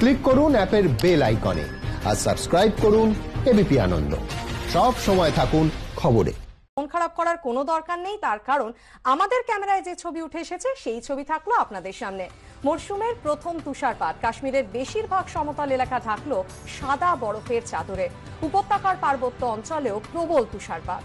Click করুন অ্যাপের bell আইকনে আর সাবস্ক্রাইব করুন এবিপি আনন্দ। সব সময় থাকুন খবরে। মন খারাপ করার কোনো দরকার নেই, তার কারণ আমাদের ক্যামেরায় যে ছবি উঠে এসেছে, সেই ছবি থাকল আপনাদের সামনে। মরশুমের প্রথম তুষারপাত, কাশ্মীরের বেশিরভাগ সমতল এলাকা ঢাকলো সাদা বরফের চাদরে। উপত্যকার পার্বত্য অঞ্চলেও প্রবল তুষারপাত।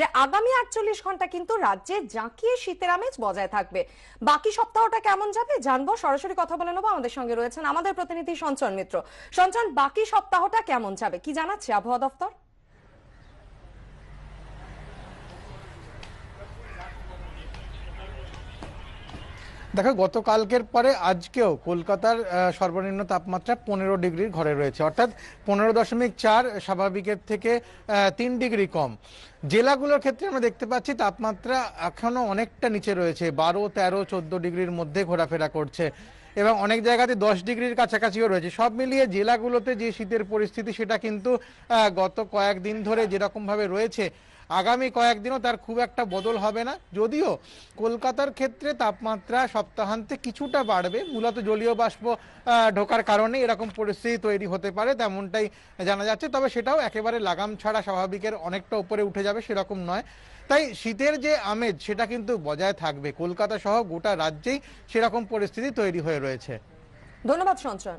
যে আগামী আটচল্লিশ ঘণ্টা কিন্তু রাজ্যে জাঁকিয়ে শীতের আমেজ বজায় থাকবে। বাকি সপ্তাহটা কেমন যাবে জানব। সরাসরি কথা বলে নেব। আমাদের সঙ্গে রয়েছেন আমাদের প্রতিনিধি সঞ্চন মিত্র। সঞ্চন, বাকি সপ্তাহটা কেমন যাবে? কি জানাচ্ছে আবহাওয়া দপ্তর দেখো, গতকালকের পরে আজকেও কলকাতার সর্বনিম্ন তাপমাত্রা পনেরো ডিগ্রির ঘরে রয়েছে। অর্থাৎ পনেরো দশমিক চার স্বাভাবিকের থেকে তিন ডিগ্রি কম। জেলাগুলোর ক্ষেত্রে আমরা দেখতে পাচ্ছি তাপমাত্রা এখনও অনেকটা নিচে রয়েছে। বারো, তেরো, চোদ্দ ডিগ্রির মধ্যে ঘোরাফেরা করছে। এবং অনেক জায়গাতে দশ ডিগ্রির কাছাকাছিও রয়েছে। সব মিলিয়ে জেলাগুলোতে যে শীতের পরিস্থিতি, সেটা কিন্তু গত কয়েকদিন ধরে যেরকম ভাবে রয়েছে, আগামী কয়েকদিনও তার খুব একটা বদল হবে না। যদিও কলকাতার ক্ষেত্রে তাপমাত্রা সপ্তাহান্তে কিছুটা বাড়বে। মূলত জলীয় বাষ্প ঢোকার কারণে এরকম পরিস্থিতি তৈরি হতে পারে, তেমনটাই জানা যাচ্ছে। তবে সেটাও একেবারে লাগাম ছাড়া স্বাভাবিকের অনেকটা উপরে উঠে যাবে, সেরকম নয়। তাই শীতের যে আমেজ, সেটা কিন্তু বজায় থাকবে। কলকাতা সহ গোটা রাজ্যেই সেরকম পরিস্থিতি তৈরি হয়ে রয়েছে। ধন্যবাদ সঞ্চন